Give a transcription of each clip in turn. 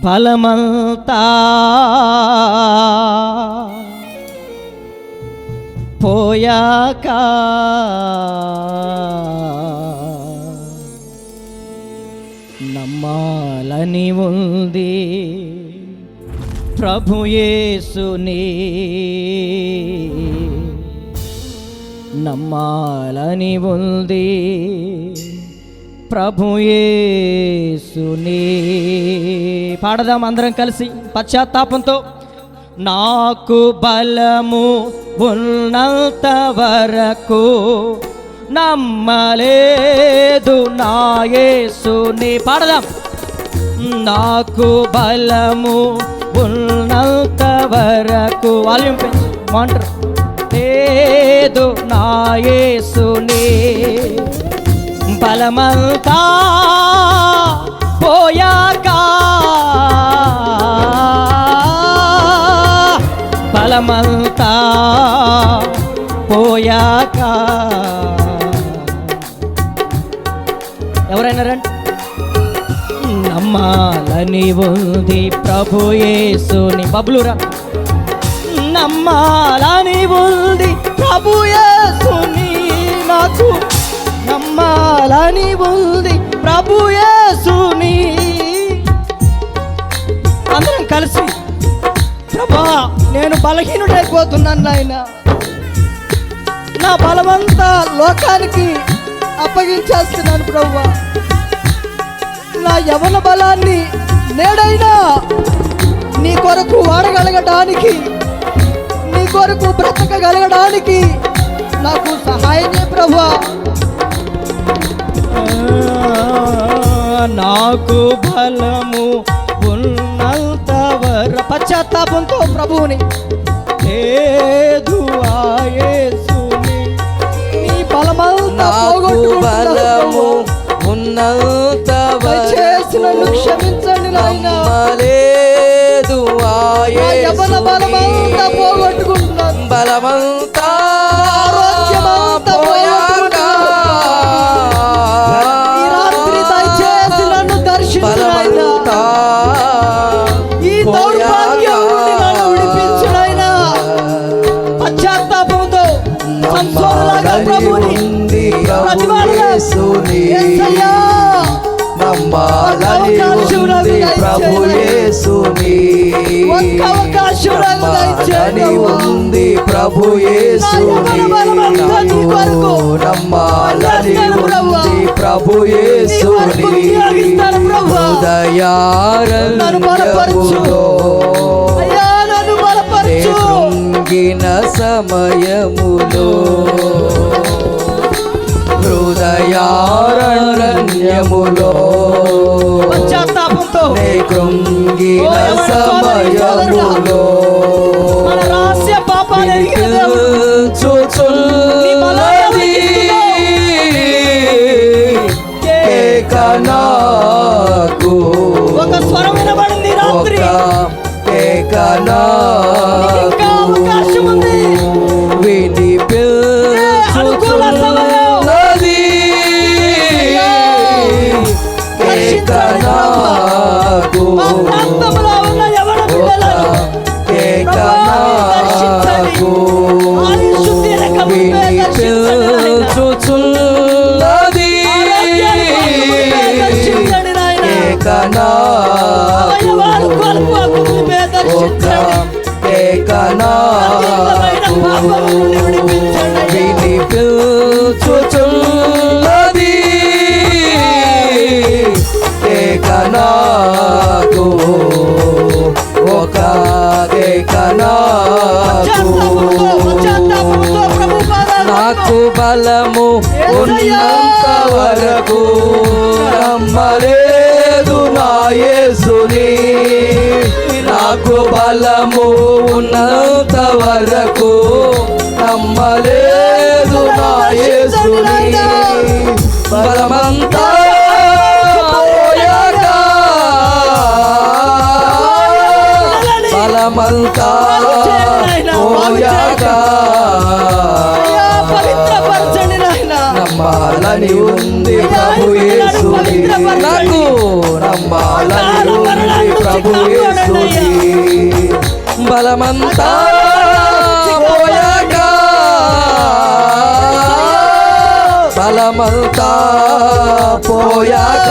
బలమంతా పోయాక నమ్మాలని ఉంది ప్రభుయేసుని నమ్మాలని ఉంది ప్రభు యేసుని పాడదాం అందరం కలిసి పశ్చాత్తాపంతో. నాకు బలము ఉన్నంత వరకు నమ్మలేదు నాయసుని పాడదాం. నాకు బలము ఉన్నంత వరకు వాల్యూమ్ పెంచు మాంటారు లేదు నాయసుని బలమంతా పోయాక బలమంతా పోయాక ఎవరైనా రండి. నమ్మాలని ఉంది ప్రభు యేసుని. బబులురా నమ్మాలని ఉంది ప్రభు యేసుని. నాకు నమ్మాలని ఉంది ప్రభు యేసుని. అందరం కలిసి ప్రభా నేను బలహీనుడైపోతున్నాను నాయన. నా బలమంతా లోకానికి అప్పగించేస్తున్నాను ప్రభు. నా యవన బలాన్ని నేడైనా నీ కొరకు వాడగలగడానికి నీ కొరకు బ్రతకగలగడానికి నాకు సహాయం చేయ ప్రభా. నాకు బలము ఉన్నంత వర పశ్చాత్తాపంతో ప్రభువుని లేదు నీ బలమంతా బలము పోగొట్టుకుంటున్నాను ఉన్నంత దయచేసి నన్ను క్షమించండి నాయన. నా యవన బలమంతా పోగొట్టుకుంటున్నాను. బలమంతా ఒక్క అవకాశం ప్రభువా. ఉంది ప్రభు యేసుని. నమ్మాలని. ఉంది ప్రభు యేసుని కృంగిన సమయములో హృదయారణ్యములో ఎవరు సమయములో యేసుని నాకు బలము ఉన్నంత వరకు నమ్మలేదు నా యేసుని. బలమంతా పోయాక బలమంతా నమ్మాలని ఉంది ప్రభు యేసుని నాకు నమ్మాలని ఉంది ప్రభు యేసుని బలమంతా పోయాక బలమంతా పోయాక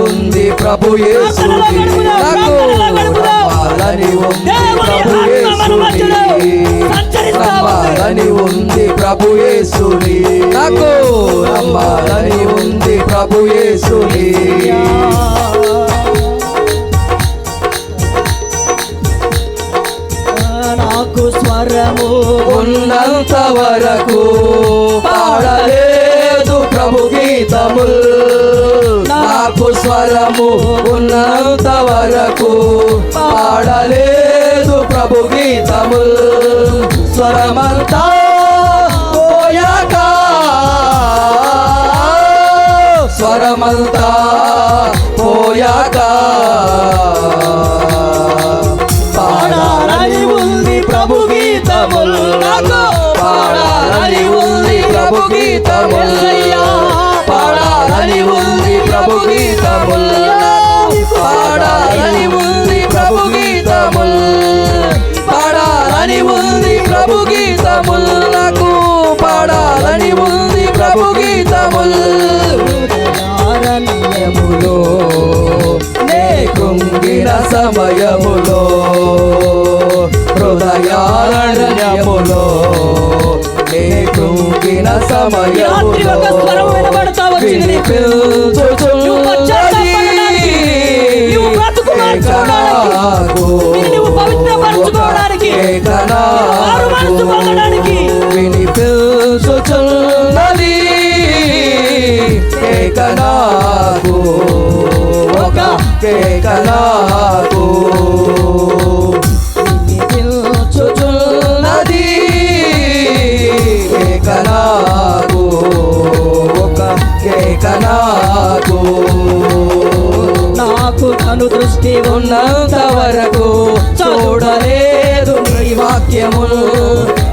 ఉంది ప్రభు యేసుని నాకు నమ్మాలని ఉంది నమ్మాలని ఉంది. ప్రభు యేసుని. నాకు నమ్మాలని ఉంది ప్రభు యేసుని. నాకు స్వరము ఉన్నంత వరకు పాడలేదు ప్రభు గీతముల్. నాకు స్వరము స్వరమంతా పోయాక? స్వరమంతా పోయాక? పాడాలని ఉంది ప్రభు గీతముల్ పాడాలని ఉంది ప్రభు గీతముల్. పాడాలని ఉంది ప్రభు గీతముల్. ప్రభు గీతముల్ నాకు పాడాలని ఉంది. ప్రభు గీతముల్ నే కృంగిన సమయములో హృదయారణ్యములో నే కృంగిన సమయములో మార్చుకోవడానికి, నిన్ను నువ్వు పవిత్రపరచుకోవడానికి, మారు మనసు పొందడానికి. వినిపించుచున్నది ఏకనాకు ఒక కేకనాకు కను దృష్టి ఉన్నంత వరకు చూడలేదు నీ వాక్యములు.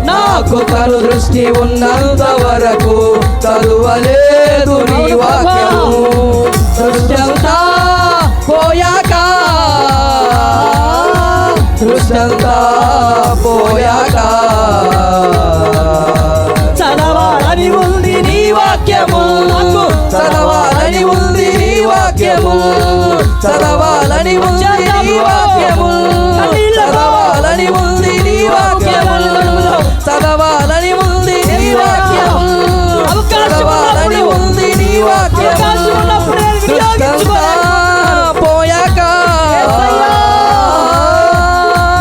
నాకు కను దృష్టి ఉన్నంత వరకు చదువలేదు నీ వాక్యము. దృష్టంతా పోయాక దృష్టంతా పోయాక. చదవాలని ఉంది నీ వాక్యము. చదవాలని ఉంది నీ వాక్యము. చదవాలని ఉంది నీ వాక్యము. చదవాలని ఉంది నీ వాక్యము. చదవాలని ఉంది నీ వాక్యము. చదవాలని ఉంది నీ వాక్యము. పోయాక.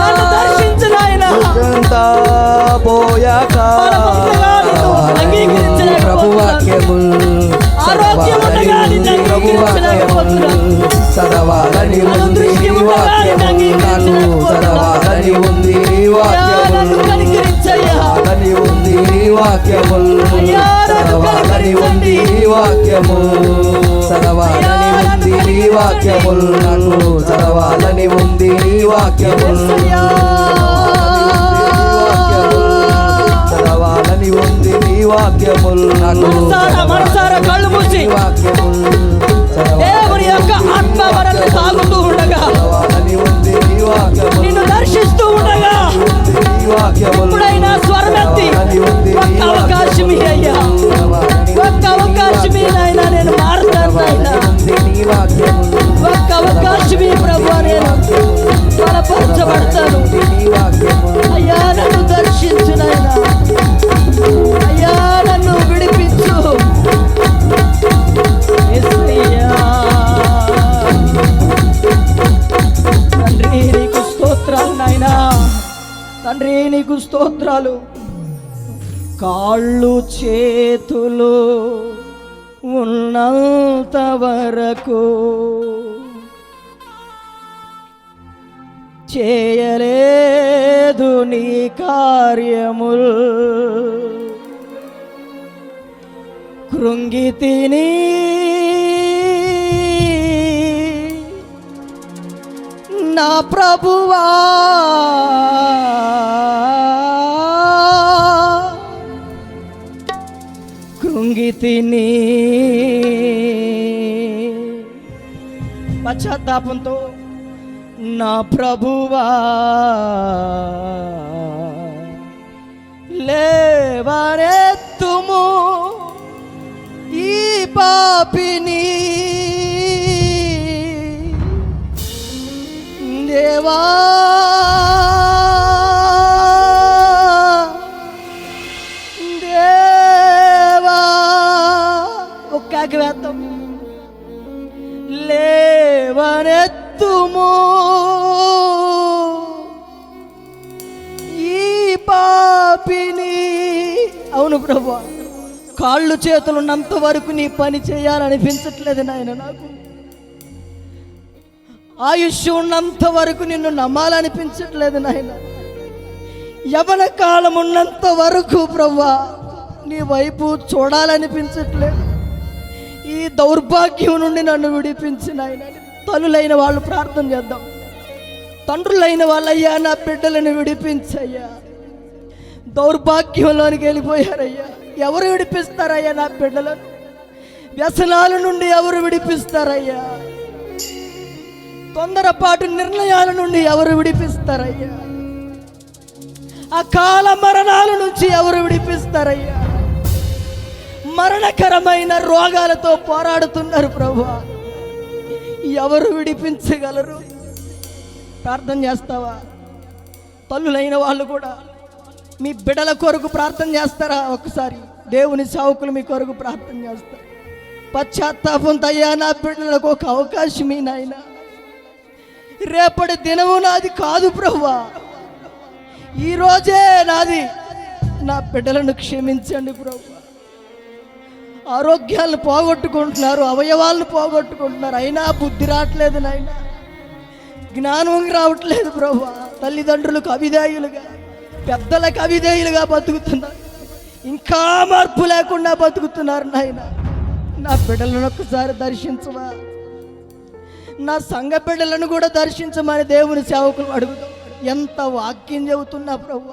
నన్ను దర్శించు నాయనా. దుఃఖంతా పోయాక. ప్రభు వాక్యము చదవాలని ఉంది నీ వాక్యము. నాకు చదవాలని ఉంది నీ వాక్యము. చదవాలని ఉంది నీ వాక్యము. చదవాలని ఉంది నీ వాక్యము. చదవాలని ఉంది నీ వాక్యము. నాకు చదవాలని ఉంది నీ వాక్యము. చదవాలని ఉంది నీ వాక్యముల్ నాకు వాక్యముల్ దేవుని యొక్క ఆత్మ వరల్ని తాగుతూ ఉండగా నిన్ను దర్శిస్తూ ఉండగా ఎప్పుడైనా నీ స్వరమెత్తి ఒక్క అవకాశం అయ్యా. ఒక్క అవకాశం నాయన నేను మారుతాను నాయన. ఒక్క అవకాశం ప్రభు నేను బలపరచబడతాను. నీకు స్తోత్రాలు. కాళ్ళు చేతులు ఉన్నంత వరకు చేయలేదు నీ కార్యముల్. కృంగి తిని నా ప్రభువా. তিনি పశ్చాత్తాపంతో నా ప్రభువా లేవనెత్తుము పాపిని. అవును ప్రభు కాళ్ళు చేతులు ఉన్నంత వరకు నీ పని చేయాలనిపించట్లేదు నాయన నాకు. ఆయుష్ ఉన్నంత వరకు నిన్ను నమ్మాలనిపించట్లేదు నాయన. యవన కాలం ఉన్నంత వరకు ప్రవ్వా నీ వైపు చూడాలనిపించట్లేదు. ఈ దౌర్భాగ్యం నుండి నన్ను విడిపించిన ఆయన తల్లులైన వాళ్ళు ప్రార్థన చేద్దాం. తండ్రులైన వాళ్ళయ్యా నా బిడ్డలను విడిపించయ్యా. దౌర్భాగ్యంలోనికి వెళ్ళిపోయారయ్యా. ఎవరు విడిపిస్తారయ్యా నా బిడ్డలను? వ్యసనాల నుండి ఎవరు విడిపిస్తారయ్యా? తొందరపాటు నిర్ణయాల నుండి ఎవరు విడిపిస్తారయ్యా? అకాల మరణాల నుంచి ఎవరు విడిపిస్తారయ్యా? మరణకరమైన రోగాలతో పోరాడుతున్నారు ప్రభు. ఎవరు విడిపించగలరు? ప్రార్థన చేస్తావా? తల్లులైన వాళ్ళు కూడా మీ బిడల కొరకు ప్రార్థన చేస్తారా? ఒకసారి దేవుని సావుకులు మీ కొరకు ప్రార్థన చేస్తారు. పశ్చాత్తాపం అయ్యా నా బిడ్డలకు ఒక అవకాశం ఈ నాయన. రేపటి దినము నాది కాదు ప్రభువా ఈరోజే నాది. నా బిడ్డలను క్షమించండి ప్రభు ఆరోగ్యాలను పోగొట్టుకుంటున్నారు అవయవాలను పోగొట్టుకుంటున్నారు. అయినా బుద్ధి రావట్లేదు నాయన. జ్ఞానం రావట్లేదు ప్రభు తల్లిదండ్రులకు అవిధాయులుగా. పెద్దలకు అవిధేయులుగా బతుకుతున్నారు. ఇంకా మార్పు లేకుండా బతుకుతున్నారు నాయన. నా బిడ్డలను ఒక్కసారి దర్శించవా? నా సంఘ బిడ్డలను కూడా దర్శించమని దేవుని సేవకులు అడుగుతాం ఎంత వాక్యం చెబుతున్నా ప్రభు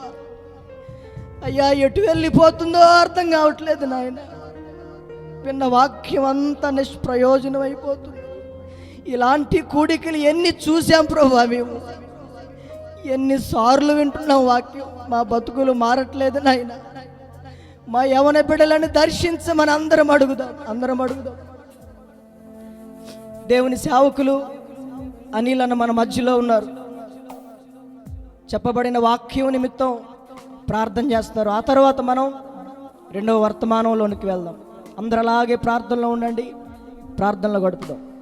అయ్యా ఎటు వెళ్ళిపోతుందో అర్థం కావట్లేదు నాయన. విన్న వాక్యం అంతా నిష్ప్రయోజనం అయిపోతుంది ఇలాంటి కూడికలు ఎన్ని చూసాం ప్రభు మేము? ఎన్నిసార్లు వింటున్నాం వాక్యం? మా బతుకులు మారట్లేదు నాయన. మా యవన బిడ్డలను దర్శించమని అందరం అడుగుదాం. అందరం అడుగుదాం. దేవుని సేవకులు అనిల్ అన్న మన మధ్యలో ఉన్నారు. చెప్పబడిన వాక్యం నిమిత్తం ప్రార్థన చేస్తారు. ఆ తర్వాత మనం రెండవ వర్తమానంలోనికి వెళ్దాం. అందరు అలాగే ప్రార్థనలో ఉండండి. ప్రార్థనలో గడుపుదాం.